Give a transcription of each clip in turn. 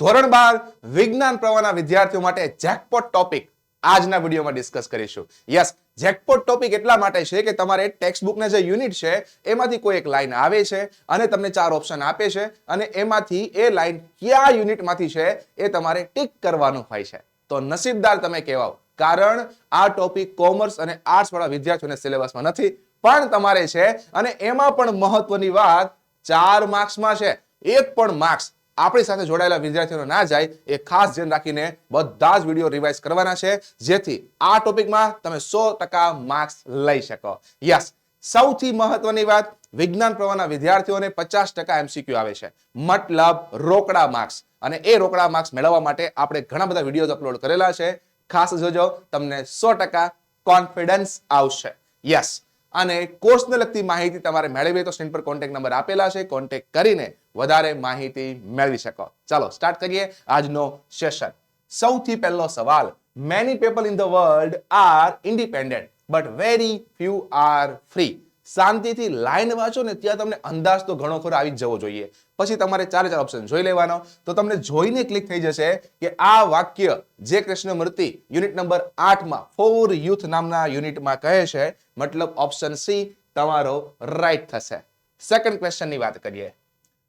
ધોરણ બાર, વિજ્ઞાન પ્રવાહના વિદ્યાર્થીઓ માટે જેકપોટ ટોપિક આજના વિડીયોમાં ડિસ્કસ કરીશું. યસ જેકપોટ ટોપિક એટલા માટે છે કે તમારે ટેક્સ્ટ બુકના જે યુનિટ છે, એમાંથી કોઈ એક લાઈન આવે છે અને તમને ચાર ઓપ્શન આપે છે અને એમાંથી એ લાઈન કયા યુનિટમાંથી છે એ તમારે ટીક કરવાનું હોય છે. તો નસીબદાર તમે કહેવાઓ. કારણ આ ટોપિક કોમર્સ અને આર્ટ્સ વાળા વિદ્યાર્થીઓને સિલેબસમાં નથી, પણ તમારે છે અને એમાં પણ મહત્વની વાત ચાર માર્ક્સમાં છે. એક પણ માર્ક્સ આપણી સાથે જોડાયેલા વિદ્યાર્થીઓ ના જાય એ ખાસ ધ્યાન રાખીને બધા જ વીડિયો રિવાઇઝ કરવાના છે. જેથી આ ટોપિકમાં તમે સો ટકા માર્ક્સ લઈ શકો. યસ સૌથી મહત્વની વાત, વિજ્ઞાન પ્રવાહના વિદ્યાર્થીઓને પચાસ ટકા એમસીક્યુ આવે છે. મતલબ રોકડા માર્ક્સ અને એ રોકડા માર્ક્સ મેળવવા માટે આપણે ઘણા બધા વીડિયો અપલોડ કરેલા છે. ખાસ જોજો, તમને સો ટકા કોન્ફિડન્સ આવશે. યસ અને કોર્સને લગતી માહિતી તમારે મેળવી તો સ્ક્રીન પર કોન્ટેક્ટ નંબર આપેલા છે. કોન્ટેક્ટ કરીને વધારે માહિતી મેળવી શકો. ચાલો સ્ટાર્ટ કરીએ આજનો સેશન સૌથી પહેલો સવાલ many people in the world are independent but very few are free શાંતિથી લાઈન વાંચો ને ત્યાં તમને અંદાજ તો ઘણો ખરો આવી જવો જોઈએ. પછી તમારે ચારે ચાર ઓપ્શન જોઈ લેવાનો. તો તમને જોઈને ક્લિક થઈ જશે કે આ વાક્ય જે કૃષ્ણમૂર્તિ યુનિટ નંબર આઠમાં ફોર યુથ નામના યુનિટમાં કહે છે, મતલબ ઓપ્શન સી તમારો રાઈટ થશે. સેકન્ડ ક્વેશ્ચનની વાત કરીએ.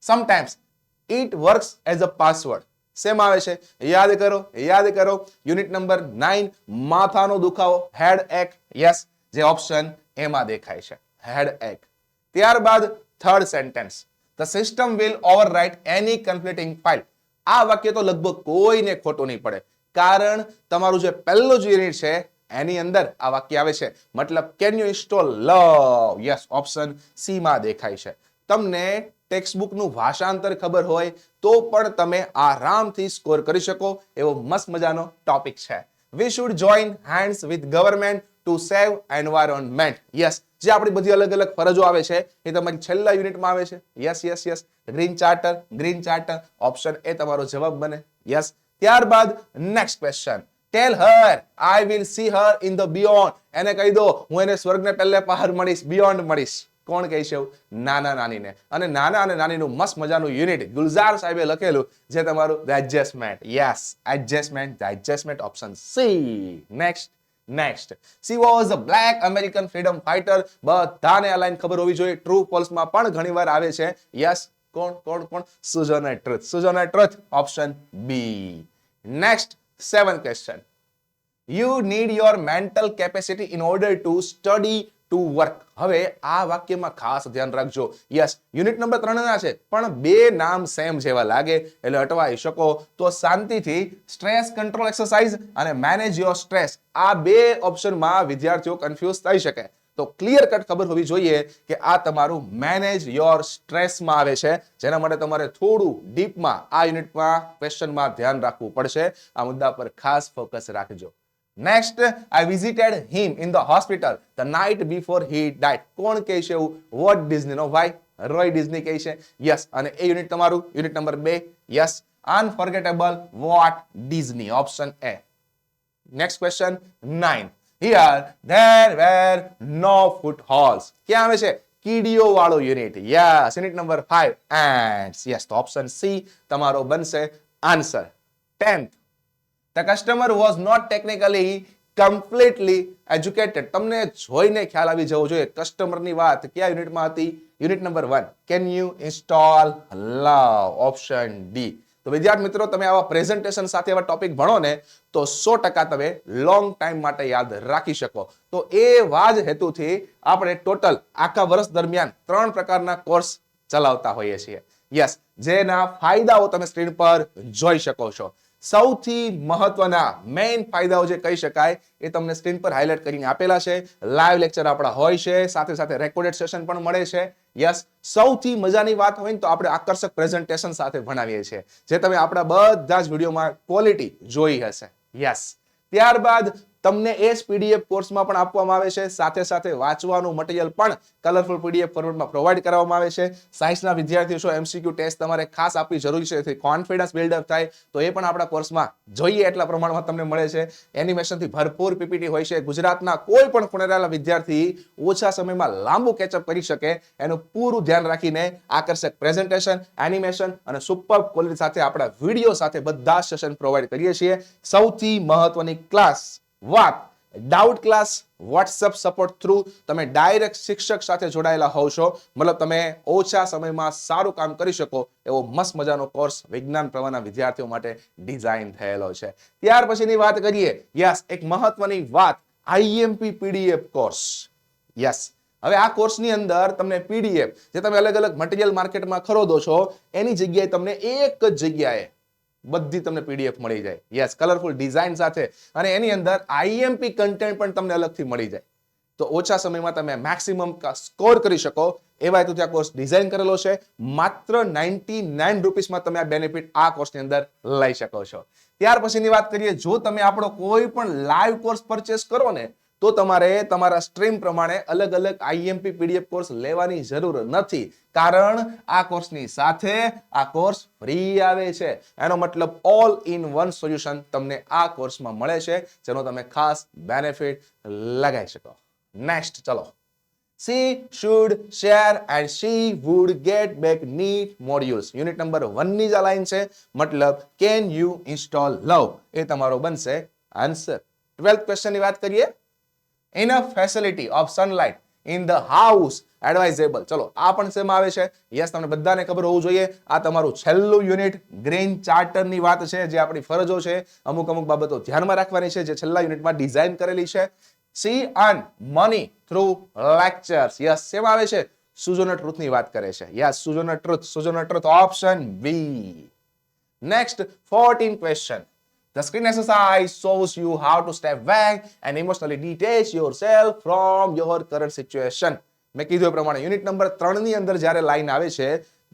Sometimes it works as a password same આવે છે. યાદ કરો યાદ કરો. યુનિટ નંબર નાઇન માથાનો દુખાવો. હેડ એક યસ જે ઓપ્શન એમાં દેખાય છે. હેડ એક ત્યારબાદ third sentence the system will overwrite any conflicting file આ વાક્ય તો લગભગ કોઈને ખોટું નહીં પડે. કારણ તમારું જે પહેલું જ યુનિટ છે, એની અંદર આ વાક્ય આવે છે. મતલબ can you install love yes option C માં દેખાય છે. તમને ટેક્સ્ટબુકનું ભાષાંતર ખબર હોય, તો પણ તમે આરામથી સ્કોર કરી શકો. એવો મસ્ત મજાનો ટોપિક છે. We should join hands with government to save environment yes જે આપણી બધી અલગ અલગ ફરજો આવે છે, એ તમારી છેલ્લા યુનિટમાં આવે છે. Yes yes yes green charter green charter option A તમારો જવાબ બને. યસ ત્યારબાદ next question tell her I will see her in the beyond એને કહી દો, હું એને સ્વર્ગને પહેલે બહાર મળીશ બિયોન્ડ મળીશ. કોણ કહે છે નાના નાનીને. અને નાના અને નાનીનું મસ્ત મજાનું યુનિટ, ગુલઝાર સાહેબે લખેલું, જે તમારું adjustment yes adjustment adjustment option C next next she was a black American freedom fighter બધાને આ લાઈન ખબર હોવી જોઈએ. ટ્રુ ફોલ્સમાં પણ ઘણીવાર આવે છે. યસ કોણ કોણ કોણ? Sojourner Truth Sojourner Truth option B next seven question you need your mental capacity in order to study to work હવે આ વાક્યમાં ખાસ ધ્યાન રાખજો. યસ યુનિટ નંબર ત્રણ ના છે, પણ બે નામ સેમ જેવા લાગે. એટલે અટવાઈ શકો તો શાંતિથી સ્ટ્રેસ કંટ્રોલ એક્સરસાઇઝ અને મેનેજ યોર સ્ટ્રેસ આ બે ઓપ્શનમાં વિદ્યાર્થીઓ કન્ફ્યુઝ થઈ શકે. તો ક્લિયર કટ ખબર હોવી જોઈએ કે આ તમારું મેનેજ યોર સ્ટ્રેસમાં આવે છે. જેના માટે તમારે થોડું ડીપમાં આ યુનિટમાં ક્વેશ્ચનમાં ધ્યાન રાખવું પડશે. આ મુદ્દા પર ખાસ ફોકસ રાખજો. Next I visited him in the hospital the night before he died કોણ કહે છે એવું વોટ ડિઝની નો ભાઈ રોય ડિઝની કહે છે યસ અને એ યુનિટ તમારું યુનિટ નંબર બે yes unforgettable Walt Disney option A next question nine here there were no footholds ક્યાં આવે છે કીડીઓ વાળો unit yes unit number five and yes તો ઓપ્શન સી તમારો બનશે answer tenth the customer was not technically completely educated તમને જોઈને ખ્યાલ આવી જવો જોઈએ કસ્ટમરની વાત કયા યુનિટમાં હતી? Unit number one can you install love option D તો વિદ્યાર્થી મિત્રો, તમે આવા પ્રેઝન્ટેશન સાથે એવા ટોપિક ભણો ને, તો સો ટકા તમે લોંગ ટાઈમ માટે યાદ રાખી શકો. તો એવા જ હેતુથી આપણે ટોટલ આખા વર્ષ દરમિયાન ત્રણ પ્રકારના કોર્સ ચલાવતા હોઈએ છીએ. યસ જેના ફાયદાઓ તમે સ્ક્રીન પર જોઈ શકો છો. સૌથી મહત્વના મેઇન ફાયદાઓ જે કહી શકાય એ તમને સ્ક્રીન પર હાઇલાઇટ કરીને આપેલા છે. લાઈવ લેક્ચર આપણા હોય છે. સાથે સાથે રેકોર્ડેડ સેશન પણ મળે છે. યસ સૌથી મજાની વાત હોય ને તો આપણે આકર્ષક પ્રેઝન્ટેશન સાથે ભણાવીએ છીએ. જે તમે આપણા બધા જ વિડીયોમાં ક્વોલિટી જોઈ હશે. યસ ત્યારબાદ તમને એ જ પીડીએફ કોર્સમાં પણ આપવામાં આવે છે. સાથે સાથે વાંચવાનું મટીરિયલ પણ કલરફુલ પીડીએફ ફોર્મેટમાં પ્રોવાઈડ કરવામાં આવે છે. સાયન્સના વિદ્યાર્થીઓ છો એમસીક્યુ ટેસ્ટ તમારે ખાસ આપવી જરૂરી છે. કોન્ફિડન્સ બિલ્ડઅપ થાય, તો એ પણ આપણા કોર્સમાં જોઈએ એટલા પ્રમાણમાં તમને મળે છે. એનિમેશનથી ભરપૂર પીપીટી હોય છે. ગુજરાતના કોઈ પણ ખૂણે રહેલા વિદ્યાર્થી ઓછા સમયમાં લાંબુ કેચઅપ કરી શકે. એનું પૂરું ધ્યાન રાખીને આકર્ષક પ્રેઝન્ટેશન એનિમેશન અને સુપર ક્વોલિટી સાથે આપણા વીડિયો સાથે બધા સેશન પ્રોવાઈડ કરીએ છીએ. સૌથી મહત્વની ક્લાસ વાત. Doubt class WhatsApp support through તમે ડાયરેક્ટ શિક્ષક સાથે જોડાયેલા હોવ છો. મતલબ તમે ઓછા સમયમાં સારું કામ કરી શકો એવો મસ્ત મજાનો કોર્સ વિજ્ઞાન પ્રવાહના વિદ્યાર્થીઓ માટે ડિઝાઇન થયેલો છે. ત્યાર પછીની વાત કરીએ. યસ, એક મહત્વની વાત આઈએમપી પીડીએફ કોર્સ યસ. હવે આ કોર્સની અંદર તમને પીડીએફ જે તમે અલગ અલગ મટીરિયલ માર્કેટમાં ખરીદો છો, એની જગ્યાએ તમને એક જ જગ્યાએ બધી તમને પીડીએફ મળી જાય. યસ કલરફુલ ડિઝાઇન સાથે. અને એની અંદર આઈએમપી કન્ટેન્ટ પણ તમને અલગથી મળી જાય. તો ઓછા સમયમાં તમે મેક્સિમમ સ્કોર કરી શકો. એવા હેતુથી આ કોર્સ ડિઝાઇન કરેલો છે. માત્ર નાઇન્ટી નાઇન રૂપીસમાં તમે આ બેનિફિટ આ કોર્સની અંદર લઈ શકો છો. ત્યાર પછીની વાત કરીએ, જો તમે આપણો કોઈ પણ લાઈવ કોર્સ પરચેસ કરો ને તો તમારે તમારા સ્ટ્રીમ પ્રમાણે અલગ અલગ આઈએમપી પીડીએફ કોર્સ લેવાની જરૂર નથી. કારણ આ કોર્સની સાથે આ કોર્સ ફ્રી આવે છે. એનો મતલબ ઓલ ઇન વન સોલ્યુશન તમને આ કોર્સમાં મળે છે, જેનો તમે ખાસ બેનિફિટ લગાવી શકો. નેક્સ્ટ ચલો. She should share and she would get back neat modules. Unit number વનની જ લાઈન છે. મતલબ can you install love A તમારો બનશે આન્સર ટ્વેલ્થ ક્વેશ્ચનની વાત કરીએ. Enough facility of sunlight in the house advisable ચલો આ પણ સેમ આવે છે. યસ તમને બધાને ખબર હોવું જોઈએ. આ તમારું છેલ્લું યુનિટ ગ્રીન ચાર્ટરની વાત છે જે આપણી ફરજો છે. અમુક અમુક બાબતો ધ્યાનમાં રાખવાની છે જે છેલ્લા યુનિટમાં ડિઝાઇન કરેલી છે. C earn money through lectures yes same આવે છે. સુઝોનર ટ્રુથની વાત કરે છે. Yes Sojourner Truth Sojourner Truth option B Next, 14 question. The screen exercise shows you how to step back and emotionally detach yourself from your current situation. મેં કીધું એ પ્રમાણે unit number ત્રણની અંદર જ્યારે લાઈન આવે છે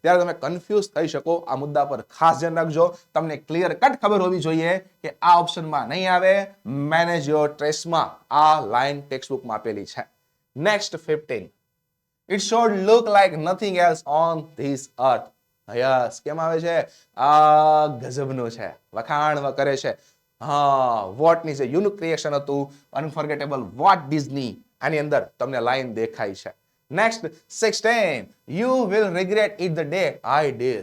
ત્યારે તમે કન્ફ્યુઝ થઈ શકો આ મુદ્દા પર ખાસ ધ્યાન રાખજો તમને ક્લિયર કટ ખબર હોવી જોઈએ કે આ ઓપ્શનમાં નહીં આવે મેનેજ યોર ટ્રેસમાં આ લાઈન ટેક્સ્ટ બુકમાં આપેલી છે next fifteen it should look like nothing else on this earth yes કેમ આવે છે? આ ગજબનો છે, વખાણ કરે છે. હા, વોટની જે યુનિક ક્રિએશન હતું અનફોર્ગેટેબલ વોટ ડિઝની, આની અંદર તમને લાઈન દેખાય છે. Next sixteen you will regret it the day I die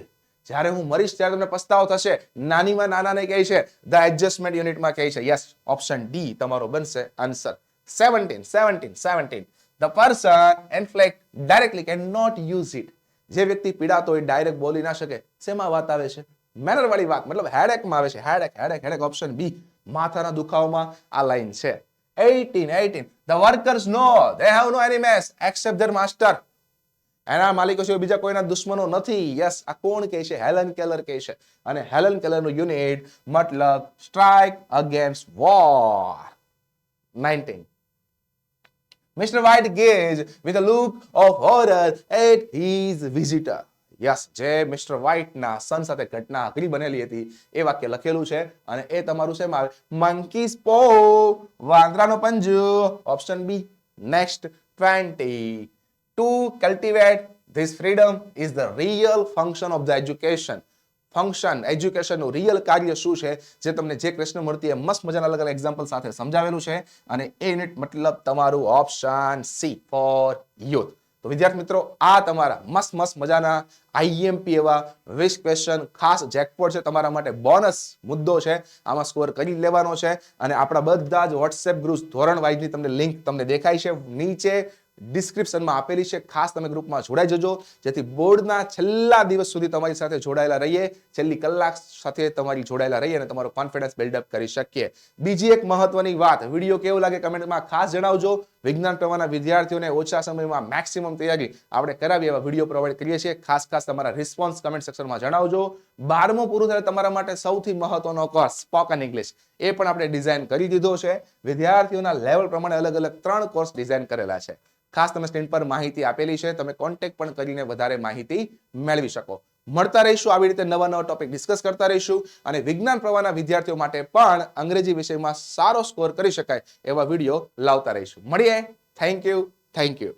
જ્યારે હું મરીશ, ત્યારે તમને પસ્તાવો થશે. નાનીમાં નાનાને કહે છે ધ એડજસ્ટમેન્ટ યુનિટમાં કહે છે. યસ ઓપ્શન ડી તમારો બનશે answer seventeen seventeen seventeen the person afflicted directly can not use it જે વ્યક્તિ પીડાતો હોય ડાયરેક્ટ બોલી ના શકે, શેમાં વાત આવે છે? મેનર વાળી વાત, મતલબ હેડેકમાં આવે છે. Headache headache headache option B માથાના દુખાવામાં આ લાઈન છે. 18 18 the workers know they have no enemies except their master એના માલિકો સિવાય બીજા કોઈના દુશ્મનો નથી. યસ આ કોણ કહે છે? હેલન કેલર કહે છે. અને હેલન કેલરનું યુનિટ મતલબ strike against war 19 Mr. White gazed with a look of horror at his visitor. Yes જે મિસ્ટર વ્હાઇટના સન સાથે ઘટના અઘરી બનેલી હતી, એ વાક્ય લખેલું છે અને એ તમારું શેમાં આવે મંકીસ પો વાંદરાનો પંજો option B next twenty to cultivate this freedom is the real function of the education function એજ્યુકેશનનું real કાર્ય શું છે, જે તમને જે કૃષ્ણમૂર્તિએ મસ્ત મજાના અલગ અલગ એક્ઝામ્પલ સાથે સમજાવેલું છે. અને એ યુનિટ મતલબ તમારું ઓપ્શન સી ફોર યુથ તો વિદ્યાર્થી મિત્રો, આ તમારા મસ્ત મસ્ત મજાના આઈએમપી એવા વીસ ક્વેશ્ચન ખાસ જેકપોટ છે તમારા માટે બોનસ મુદ્દો છે. આમાં સ્કોર કરી લેવાનો છે. અને આપણા બધા જ વોટ્સએપ ગ્રુપ ધોરણ વાઇઝની તમને લિંક તમને દેખાય છે. નીચે ડિસ્ક્રિપ્શનમાં આપેલી છે. ખાસ તમે ગ્રુપમાં જોડાઈ જજો. જેથી બોર્ડના છેલ્લા દિવસ સુધી તમારી સાથે જોડાયેલા રહીએ. છેલ્લી કલાક સાથે તમારી જોડાયેલા રહીએ અને તમારો કોન્ફિડન્સ બિલ્ડઅપ કરી શકીએ. બીજી એક મહત્વની વાત વીડિયો કેવો લાગે કમેન્ટમાં ખાસ જણાવજો. વિજ્ઞાન પ્રવાહના વિદ્યાર્થીઓને ઓછા સમયમાં મેક્સિમમ તૈયારી આપણે કરાવી એવા વીડિયો પ્રોવાઈડ કરીએ છીએ. ખાસ ખાસ તમારા રિસ્પોન્સ કમેન્ટ સેક્શનમાં જણાવજો. બારમું પૂરું થાય તમારા માટે સૌથી મહત્વનો કોર્સ સ્પોકન ઇંગ્લિશ એ પણ આપણે ડિઝાઇન કરી દીધો છે. વિદ્યાર્થીઓના લેવલ પ્રમાણે અલગ અલગ ત્રણ કોર્સ ડિઝાઇન કરેલા છે. ખાસ તમે સ્ક્રીન પર માહિતી આપેલી છે. તમે કોન્ટેક્ટ પણ કરીને વધારે માહિતી મેળવી શકો. મળતા રહીશું. આવી રીતે નવા નવા ટોપિક ડિસ્કસ કરતા રહીશું અને વિજ્ઞાન પ્રવાહના વિદ્યાર્થીઓ માટે પણ અંગ્રેજી વિષયમાં સારો સ્કોર કરી શકાય એવા વીડિયો લાવતા રહીશું. મળીએ. Thank you thank you